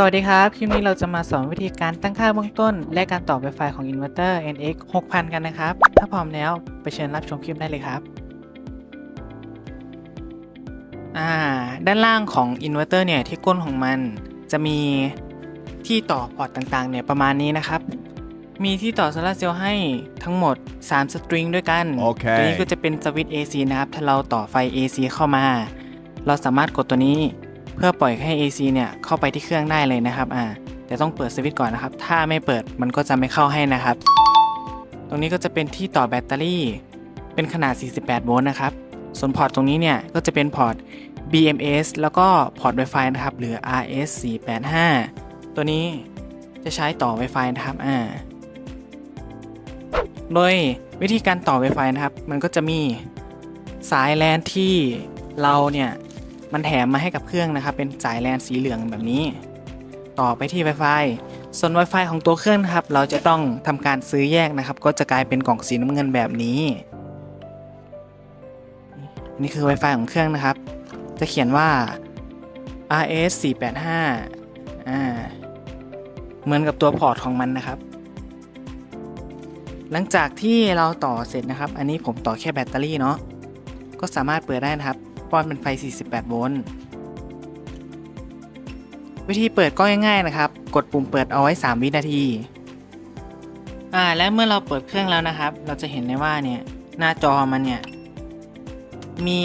สวัสดีครับ คลิปนี้เราจะมาสอนวิธีการตั้งค่าเบื้องต้น และการต่อ Wi-Fi ของ Inverter NX 6000 กันนะครับ ถ้าพร้อมแล้วไปเชิญรับชมคลิปได้เลยครับอ่าด้านล่างของ Inverter เนี่ยที่ก้นของมันจะมีที่ต่อพอร์ตต่างๆเนี่ยประมาณนี้นะครับ มีที่ต่อโซลาร์เซลล์ให้ทั้งหมด 3 สตริงด้วยกันโอเคตัวนี้ก็จะเป็นสวิตช์ AC นะครับ ถ้าเราต่อไฟ AC เข้ามา เราสามารถกดตัวนี้ เพื่อปล่อยให้ AC เนี่ยเข้าไปที่เครื่องได้เลยนะครับอ่าแต่ต้องเปิดสวิตช์ก่อนนะครับ ถ้าไม่เปิดมันก็จะไม่เข้าให้นะครับ ตรงนี้ก็จะเป็นที่ต่อแบตเตอรี่ เป็นขนาด 48 โวลต์นะครับ ส่วนพอร์ตตรงนี้เนี่ยก็จะเป็นพอร์ต BMS แล้วก็พอร์ต Wi-Fi นะครับ หรือ RS485 ตัวนี้จะใช้ต่อ Wi-Fi นะครับ อ่า โดยวิธีการต่อ Wi-Fi นะครับ มันก็จะมีสายแลนที่เราเนี่ย มันแถมมาให้กับเครื่องนะครับ เป็นสายแลนสีเหลืองแบบนี้ ต่อไปที่ Wi-Fi ส่วน Wi-Fi ของตัวเครื่องนะครับ เราจะต้องทำการซื้อแยกนะครับ ก็จะกลายเป็นกล่องสีน้ำเงินแบบนี้ นี่คือ Wi-Fi ของเครื่องนะครับ จะเขียนว่า RS 485อ่าเหมือนกับตัวพอร์ตของมันนะครับ หลังจากที่เราต่อเสร็จนะครับ อันนี้ผมต่อแค่แบตเตอรี่เนาะก็สามารถเปิดได้นะครับ เพราะมันเป็นไฟ 48 โวลต์วิธีเปิดก็ง่ายๆนะครับ กดปุ่มเปิดเอาไว้ 3 วินาที อ่า และเมื่อเราเปิดเครื่องแล้วนะครับ เราจะเห็นได้ว่าเนี่ย หน้าจอมันเนี่ย มี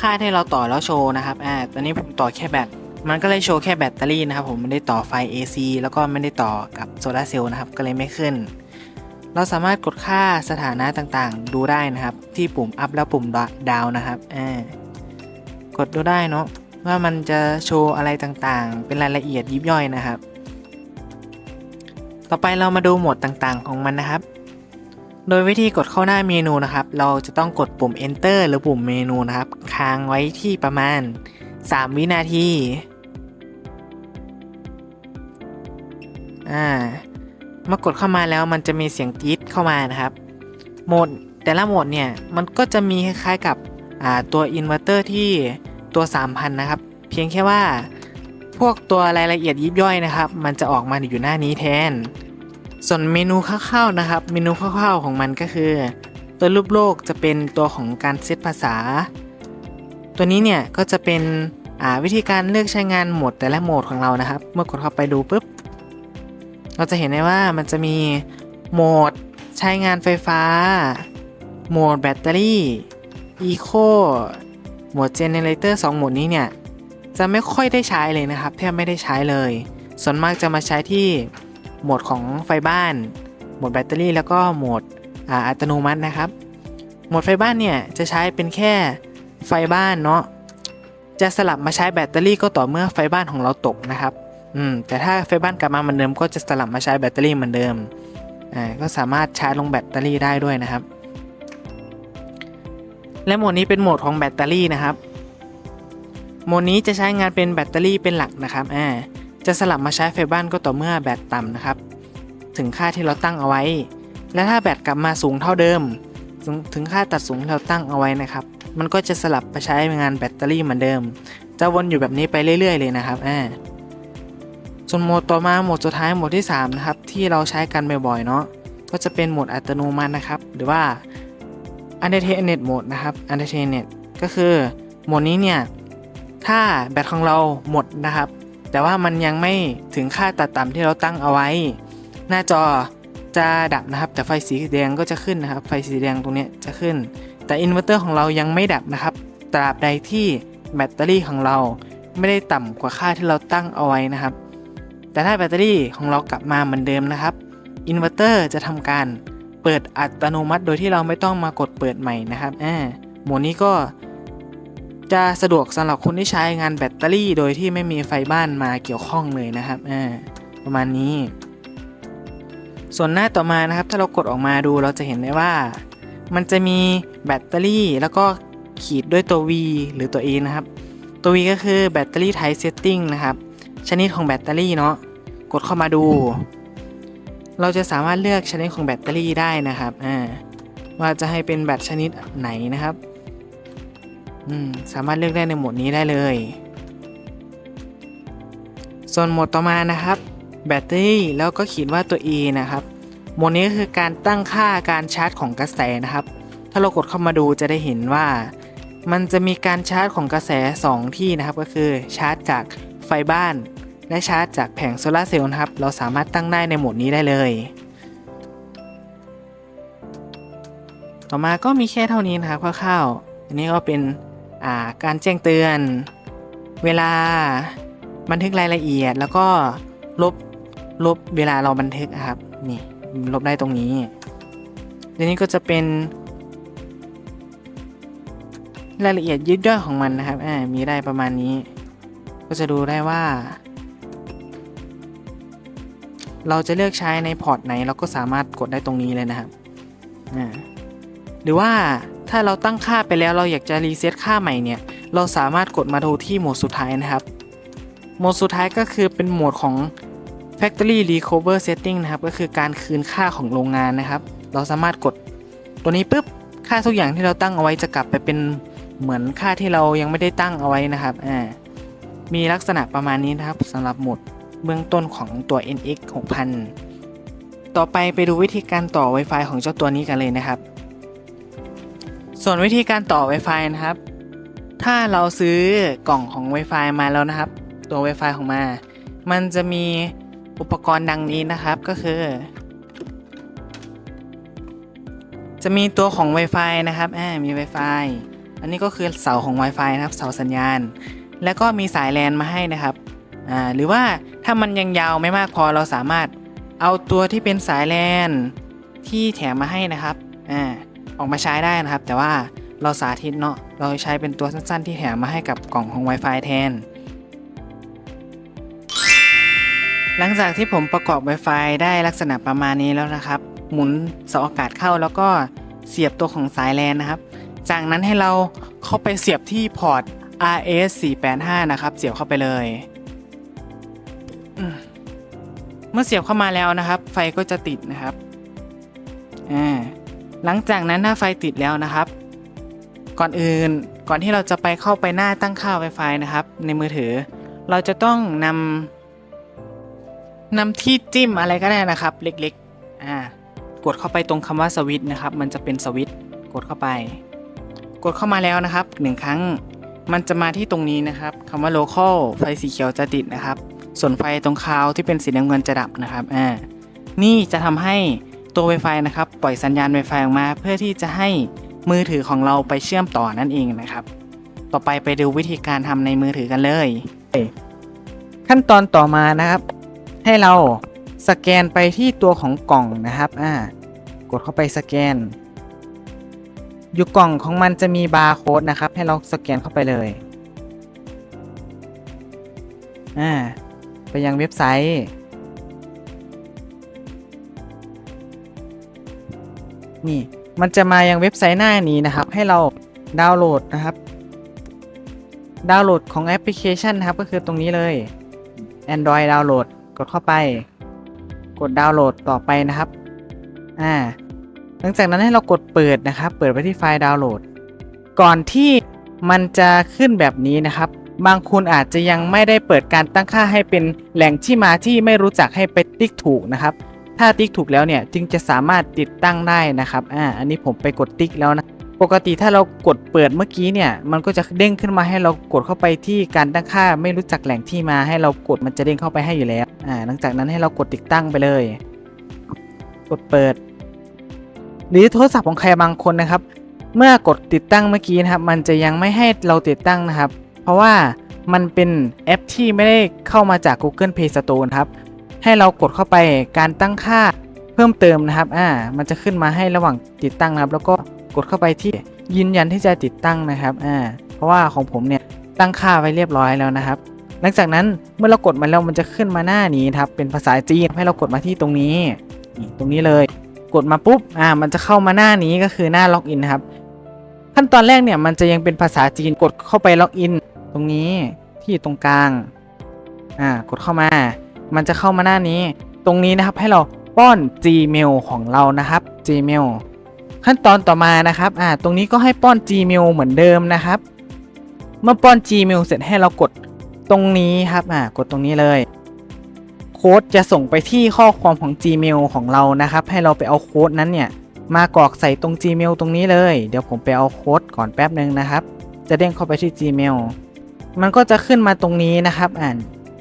ค่าที่เราต่อแล้วโชว์นะครับ อ่า ตอนนี้ผมต่อแค่แบต มันก็เลยโชว์แค่แบตเตอรี่นะครับ ผมไม่ได้ต่อไฟ AC แล้วก็ไม่ได้ต่อกับโซลาเซลล์นะครับ ก็เลยไม่ขึ้น เราสามารถกดค่าสถานะต่างๆ ดูได้นะครับ ที่ปุ่ม up และปุ่ม down นะครับ อ่า กดดูได้เนาะว่ามันจะโชว์อะไรต่างๆ เป็นรายละเอียดยิบย่อยนะครับ ต่อไปเรามาดูโหมดต่างๆ ของมันนะครับ โดยวิธีกดเข้าหน้าเมนูนะครับ เราจะต้องกดปุ่ม enter หรือปุ่มเมนูนะครับ ค้างไว้ที่ประมาณ 3 วินาทีอ่าเมื่อกดเข้ามาแล้วมันจะมีเสียงกรี๊ดเข้ามานะครับ โหมดแต่ละโหมดเนี่ย มันก็จะมีคล้ายๆกับตัวอินเวอร์เตอร์ที่ ตัว 3,000 นะครับ เพียงแค่ว่าพวกตัวรายละเอียดยิบย่อยนะครับ มันจะออกมาอยู่หน้านี้แทน ส่วนเมนูคร่าวๆนะครับ เมนูคร่าวๆของมันก็คือ ตัวรูปโลกจะเป็นตัวของการเซตภาษา ตัวนี้เนี่ยก็จะเป็นวิธีการเลือกใช้งานโหมดแต่ละโหมดของเรานะครับ เมื่อกดเข้าไปดูปุ๊บ เราจะเห็นได้ว่ามันจะมีโหมดใช้งานไฟฟ้า โหมดแบตเตอรี่ อีโค โหมดเจเนเรเตอร์2โหมดนี้เนี่ย จะไม่ค่อยได้ใช้เลยนะครับ แทบไม่ได้ใช้เลย ส่วนมากจะมาใช้ที่โหมดของไฟบ้าน โหมดแบตเตอรี่แล้วก็โหมดอ,อัตโนมัตินะครับ โหมดไฟบ้านเนี่ยจะใช้เป็นแค่ไฟบ้านเนาะ จะสลับมาใช้แบตเตอรี่ก็ต่อเมื่อไฟบ้านของเราตกนะครับ อืม แต่ถ้าไฟบ้านกลับมาเหมือนเดิมก็จะสลับมาใช้แบตเตอรี่เหมือนเดิม อ่า ก็สามารถชาร์จลงแบตเตอรี่ได้ด้วยนะครับ และโหมดนี้เป็นโหมดของแบตเตอรี่นะครับ โหมดนี้จะใช้งานเป็นแบตเตอรี่เป็นหลักนะครับอ่าจะสลับมาใช้ไฟบ้านก็ต่อเมื่อแบตต่ำนะครับ ถึงค่าที่เราตั้งเอาไว้ และถ้าแบตกลับมาสูงเท่าเดิม ถึงค่าตัดสูงที่เราตั้งเอาไว้นะครับ มันก็จะสลับมาใช้งานแบตเตอรี่เหมือนเดิม จะวนอยู่แบบนี้ไปเรื่อย ๆ เลยนะครับอ่าส่วนโหมดต่อมาโหมดสุดท้ายโหมดที่3นะครับที่เราใช้กันบ่อยๆเนาะก็จะเป็นโหมดอัตโนมัตินะครับ หรือว่า Undeterminate Mode นะครับ Undeterminate ก็คือโหมดนี้เนี่ย ถ้าแบตของเราหมดนะครับ แต่ว่ามันยังไม่ถึงค่าตัดต่ำที่เราตั้งเอาไว้ หน้าจอจะดับนะครับ แต่ไฟสีแดงก็จะขึ้นนะครับ ไฟสีแดงตรงนี้จะขึ้น แต่อินเวอร์เตอร์ของเรายังไม่ดับนะครับ ตราบใดที่แบตเตอรี่ของเราไม่ได้ต่ำกว่าค่าที่เราตั้งเอาไว้นะครับ แต่ถ้าแบตเตอรี่ของเรากลับมาเหมือนเดิมนะครับอินเวอร์เตอร์จะทำการ ปิดอัตโนมัติ โดยที่เราไม่ต้องมากดเปิดใหม่นะครับอ่าโหมดนี้ก็จะสะดวกสำหรับคนที่ใช้งานแบตเตอรี่โดยที่ไม่มีไฟบ้านมาเกี่ยวข้องเลยนะครับอ่าประมาณนี้ ส่วนหน้าต่อมานะครับ ถ้าเรากดออกมาดูเราจะเห็นได้ว่า มันจะมีแบตเตอรี่ แล้วก็ขีดด้วยตัว V หรือตัว E นะครับ ตัว V ก็คือแบตเตอรี่ไทป์เซตติ้งนะครับ ชนิดของแบตเตอรี่เนาะกดเข้ามาดู เราจะสามารถเลือกชนิดของแบตเตอรี่ได้นะครับอ่าว่าจะให้เป็นแบตชนิดไหนนะครับอืมสามารถเลือกได้ในโหมดนี้ได้เลย ส่วนโหมดต่อมานะครับ แบตเตอรี่แล้วก็ขีดว่าตัว E นะครับโหมดนี้ก็คือการตั้งค่าการชาร์จของกระแสนะครับ ถ้าเรากดเข้ามาดูจะได้เห็นว่า มันจะมีการชาร์จของกระแส 2 ที่นะครับก็คือชาร์จจากไฟบ้าน และชาร์จจากแผงโซลาเซลล์นะครับ เราสามารถตั้งได้ในโหมดนี้ได้เลย ต่อมาก็มีแค่เท่านี้นะครับคร่าวๆอันนี้ก็เป็นาการแจ้งเตือน เวลาบันทึกรายละเอียด แล้วก็ลบลบเวลาเราบันทึกนะครับนี่ลบได้ตรงนี้ทีนี้ก็จะเป็น รายละเอียดยิบย่อยของมันนะครับมีได้ประมาณนี้ ก็จะดูได้ว่า เราจะเลือกใช้ในพอร์ตไหนเราก็สามารถกดได้ตรงนี้เลยนะครับหรือว่าถ้าเราตั้งค่าไปแล้วเราอยากจะรีเซ็ตค่าใหม่เนี่ย เราสามารถกดมาดูที่โหมดสุดท้ายนะครับ โหมดสุดท้ายก็คือเป็นโหมดของ Factory Recover Setting นะครับ ก็คือการคืนค่าของโรงงานนะครับ เราสามารถกดตัวนี้ปุ๊บ ค่าทุกอย่างที่เราตั้งเอาไว้จะกลับไปเป็นเหมือนค่าที่เรายังไม่ได้ตั้งเอาไว้นะครับ อ่า มีลักษณะประมาณนี้นะครับสำหรับโหมด เบื้องต้นของตัว NX 6000 ต่อไปไปดูวิธีการต่อ Wi-Fi ของเจ้าตัวนี้กันเลยนะครับ ส่วนวิธีการต่อ Wi-Fi นะครับ ถ้าเราซื้อกล่องของ Wi-Fi มาแล้วนะครับ ตัว Wi-Fi ของมา มันจะมีอุปกรณ์ดังนี้นะครับก็คือ จะมีตัวของ Wi-Fi นะครับอ่ามี Wi-Fi อันนี้ก็คือเสาของ Wi-Fi นะครับ เสาสัญญาณ แล้วก็มีสายแลนมาให้นะครับ อ่าหรือว่าถ้ามันยังยาวไม่มากพอเราสามารถเอาตัวที่เป็นสายแลนที่แถมมาให้นะครับอ่าออกมาใช้ได้นะครับ แต่ว่าเราสาธิตเนาะเราใช้เป็นตัวสั้นๆ ที่แถมมาให้กับกล่องของ Wi-Fi แทน หลังจากที่ผมประกอบ Wi-Fi ได้ลักษณะประมาณนี้แล้วนะครับ หมุนเสาอากาศเข้าแล้วก็เสียบตัวของสายแลนนะครับ จากนั้นให้เราเข้าไปเสียบที่พอร์ต RS 485 นะครับ เสียบเข้าไปเลย เมื่อเสียบเข้ามาแล้วนะครับ ไฟก็จะติดนะครับอ่าหลังจากนั้นถ้าไฟติดแล้วนะครับ ก่อนอื่นก่อนที่เราจะไปเข้าไปหน้าตั้งค่า Wi-Fi นะครับ ในมือถือ เราจะต้องนำนำที่จิ้มอะไรก็ได้นะครับ เล็กๆอ่ากดเข้าไปตรงคำว่าสวิตช์นะครับ มันจะเป็นสวิตช์กดเข้าไป กดเข้ามาแล้วนะครับหนึ่งครั้ง มันจะมาที่ตรงนี้นะครับคำว่า local ไฟสีเขียวจะติดนะครับ ส่วนไฟตรงคาวที่เป็นสีน้ำเงินจะดับนะครับอ่านี่จะทำให้ตัว Wi-Fi นะครับปล่อยสัญญาณ Wi-Fi ออกมา เพื่อที่จะให้มือถือของเราไปเชื่อมต่อนั่นเองนะครับ ต่อไปไปดูวิธีการทำในมือถือกันเลย ขั้นตอนต่อมานะครับ ให้เราสแกนไปที่ตัวของกล่องนะครับอ่ากดเข้าไปสแกน อยู่กล่องของมันจะมีบาร์โค้ดนะครับ ให้เราสแกนเข้าไปเลยอ่า ไปยังเว็บไซต์ นี่มันจะมายังเว็บไซต์หน้านี้นะครับ ให้เราดาวน์โหลดนะครับ ดาวน์โหลดของแอปพลิเคชันนะครับ ก็คือตรงนี้เลย Android ดาวน์โหลดกดเข้าไป กดดาวน์โหลดต่อไปนะครับ อ่า หลังจากนั้นให้เรากดเปิดนะครับ เปิดไปที่ไฟล์ดาวน์โหลด ก่อนที่มันจะขึ้นแบบนี้นะครับ บางคนอาจจะยังไม่ได้เปิดการตั้งค่าให้เป็นแหล่งที่มาที่ไม่รู้จักให้ไปติ๊กถูกนะครับ ถ้าติ๊กถูกแล้วเนี่ยจึงจะสามารถติดตั้งได้นะครับ อ่า อันนี้ผมไปกดติ๊กแล้วนะ ปกติถ้าเรากดเปิดเมื่อกี้เนี่ย มันก็จะเด้งขึ้นมาให้เรากดเข้าไปที่การตั้งค่าไม่รู้จักแหล่งที่มาให้เรากดมันจะเด้งเข้าไปให้อยู่แล้ว อ่า หลังจากนั้นให้เรากดติดตั้งไปเลย กดเปิด หรือโทรศัพท์ของใครบางคนนะครับ เมื่อกดติดตั้งเมื่อกี้นะครับ มันจะยังไม่ให้เราติดตั้งนะครับ ราะว่ามันเป็นแอปที่ไม่ได้เข้ามาจาก Google Play Store นะครับ ให้เรากดเข้าไปการตั้งค่าเพิ่มเติมนะครับ อ่า มันจะขึ้นมาให้ระหว่างติดตั้งนะครับ แล้วก็กดเข้าไปที่ยืนยันที่จะติดตั้งนะครับ อ่า เพราะว่าของผมเนี่ยตั้งค่าไว้เรียบร้อยแล้วนะครับ หลังจากนั้นเมื่อเรากดมาแล้วมันจะขึ้นมาหน้านี้ครับ เป็นภาษาจีนให้เรากดมาที่ตรงนี้ ตรงนี้เลย กดมาปุ๊บ อ่า มันจะเข้ามาหน้านี้ก็คือหน้าล็อกอินนะครับ ขั้นตอนแรกเนี่ยมันจะยังเป็นภาษาจีนกดเข้าไปล็อกอิน ตรงนี้ที่ตรงกลาง อ่า กดเข้ามา มันจะเข้ามาหน้านี้ ตรงนี้นะครับให้เราป้อน Gmail ของเรานะครับ Gmail ขั้นตอนต่อมานะครับ อ่า ตรงนี้ก็ให้ป้อน Gmail เหมือนเดิมนะครับ เมื่อป้อน Gmail เสร็จให้เรากดตรงนี้ครับ อ่า กดตรงนี้เลย โค้ดจะส่งไปที่ข้อความของ Gmail ของเรานะครับ ให้เราไปเอาโค้ดนั้นเนี่ย มากรอกใส่ตรง Gmail ตรงนี้เลย เดี๋ยวผมไปเอาโค้ดก่อนแป๊บหนึ่งนะครับ จะเด้งเข้าไปที่ Gmail มันก็จะขึ้นมาตรงนี้นะครับอ่าน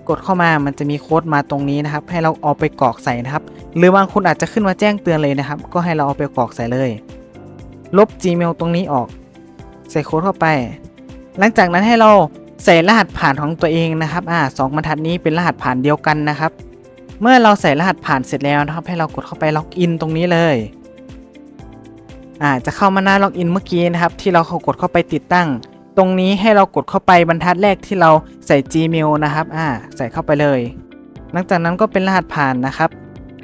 กดเข้ามามันจะมีโค้ดมาตรงนี้นะครับ ให้เราเอาไปกรอกใส่นะครับ หรือบางคนอาจจะขึ้นมาแจ้งเตือนเลยนะครับ ก็ให้เราเอาไปกรอกใส่เลย ลบ Gmail ตรงนี้ออก ใส่โค้ดเข้าไป หลังจากนั้นให้เราใส่รหัสผ่านของตัวเองนะครับอ่าสองบรรทัดนี้เป็นรหัสผ่านเดียวกันนะครับ เมื่อเราใส่รหัสผ่านเสร็จแล้วนะครับ ให้เรากดเข้าไปล็อกอินตรงนี้เลยอ่าจะเข้ามาหน้าล็อกอินเมื่อกี้นะครับ ที่เรากดเข้าไปติดตั้ง ตรงนี้ให้เรากดเข้าไปบรรทัดแรกที่เราใส่ Gmail นะครับอ่าใส่เข้าไปเลย หลังจากนั้นก็เป็นรหัสผ่านนะครับ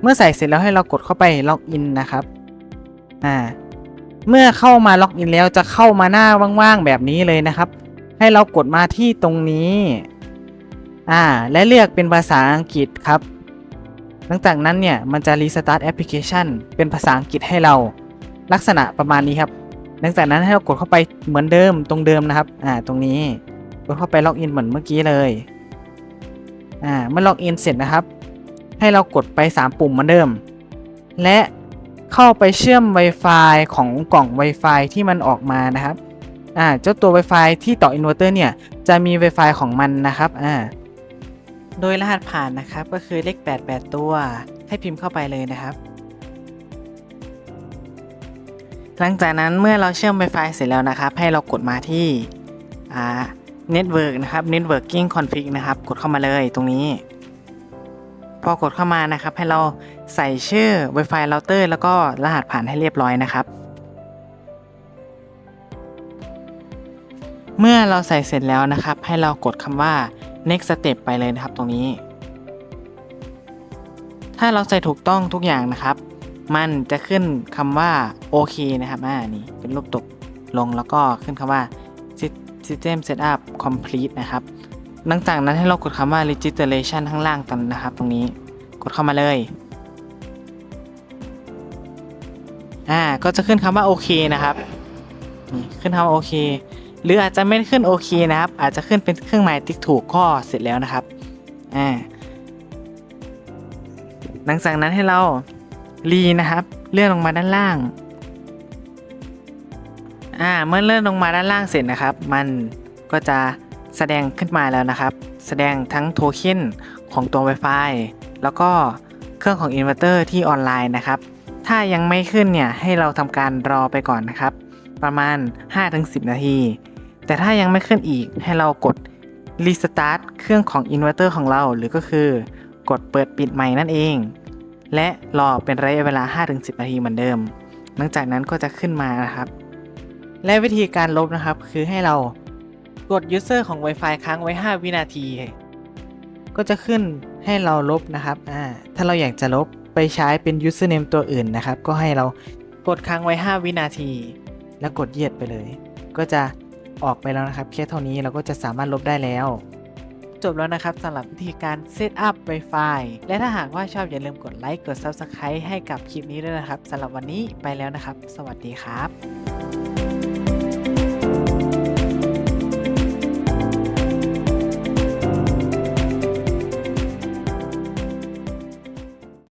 เมื่อใส่เสร็จแล้วให้เรากดเข้าไปล็อกอินนะครับอ่าเมื่อเข้ามาล็อกอินแล้วจะเข้ามาหน้าว่างๆแบบนี้เลยนะครับ ให้เรากดมาที่ตรงนี้อ่าและเลือกเป็นภาษาอังกฤษครับ หลังจากนั้นเนี่ยมันจะรีสตาร์ทแอปพลิเคชันเป็นภาษาอังกฤษให้เราลักษณะประมาณนี้ครับ หลังจากนั้นให้เรากดเข้าไปเหมือนเดิมตรงเดิมนะครับ อ่า ตรงนี้ กดเข้าไปล็อกอินเหมือนเมื่อกี้เลย อ่า เมื่อล็อกอินเสร็จนะครับ ให้เรากดไป 3 ปุ่มเหมือนเดิม และเข้าไปเชื่อม Wi-Fi ของกล่อง Wi-Fi ที่มันออกมานะครับ อ่า เจ้าตัว Wi-Fi ที่ต่ออินเวอร์เตอร์เนี่ย จะมี Wi-Fi ของมันนะครับ อ่า โดยรหัสผ่านนะครับ ก็คือเลข 8 8 ตัว ให้พิมพ์เข้าไปเลยนะครับ หลังจากนั้นเมื่อเราเชื่อม Wi-Fi เสร็จแล้วนะครับ ให้เรากดมาที่ Network นะครับ Networking Config นะครับ กดเข้ามาเลยตรงนี้ พอกดเข้ามานะครับ ให้เราใส่ชื่อ Wi-Fi router แล้วก็รหัสผ่านให้เรียบร้อยนะครับ เมื่อเราใส่เสร็จแล้วนะครับ ให้เรากดคำว่า next step ไปเลยนะครับตรงนี้ ถ้าเราใส่ถูกต้องทุกอย่างนะครับ มันจะขึ้นคำว่าโอเคนะครับอ่านี่เป็นรูปตกลงแล้วก็ขึ้นคำว่า system setup complete นะครับ หลังจากนั้นให้เรากดคำว่า registration ข้างล่างกันนะครับ ตรงนี้กดเข้ามาเลยอ่าก็จะขึ้นคำว่าโอเคนะครับขึ้นคำว่าโอเค หรืออาจจะไม่ขึ้นโอเคนะครับ อาจจะขึ้นเป็นเครื่องหมายติ๊กถูกก็เสร็จแล้วนะครับอ่าหลังจากนั้นให้เรา รีนะครับ เลื่อนลงมาด้านล่าง อ่า เมื่อเลื่อนลงมาด้านล่างเสร็จนะครับ มันก็จะแสดงขึ้นมาแล้วนะครับ แสดงทั้งโทเค็นของตัว Wi-Fi แล้วก็เครื่องของอินเวอร์เตอร์ที่ออนไลน์นะครับ ถ้ายังไม่ขึ้นเนี่ย ให้เราทำการรอไปก่อนนะครับ ประมาณ 5-10 นาที แต่ถ้ายังไม่ขึ้นอีกให้เรากด Restart เครื่องของอินเวอร์เตอร์ของเรา หรือก็คือกดเปิดปิดใหม่นั่นเอง และรอเป็นระยะเวลา 5-10 นาทีเหมือนเดิม หลังจากนั้นก็จะขึ้นมานะครับ และวิธีการลบนะครับ คือให้เรากด user ของ Wi-Fi ค้างไว้ 5 วินาที ก็จะขึ้นให้เราลบนะครับอ่าถ้าเราอยากจะลบไปใช้เป็น username ตัวอื่นนะครับ ก็ให้เรากดค้างไว้ 5 วินาที แล้วกดเหยียดไปเลย ก็จะออกไปแล้วนะครับแค่เท่านี้เราก็จะสามารถลบได้แล้ว จบแล้วนะครับสำหรับวิธีการเซตอัพ Wi-Fi และถ้าหากว่าชอบอย่าลืมกดไลค์กด Subscribe ให้กับคลิปนี้ด้วยนะครับสำหรับวันนี้ไปแล้วนะครับ สวัสดีครับ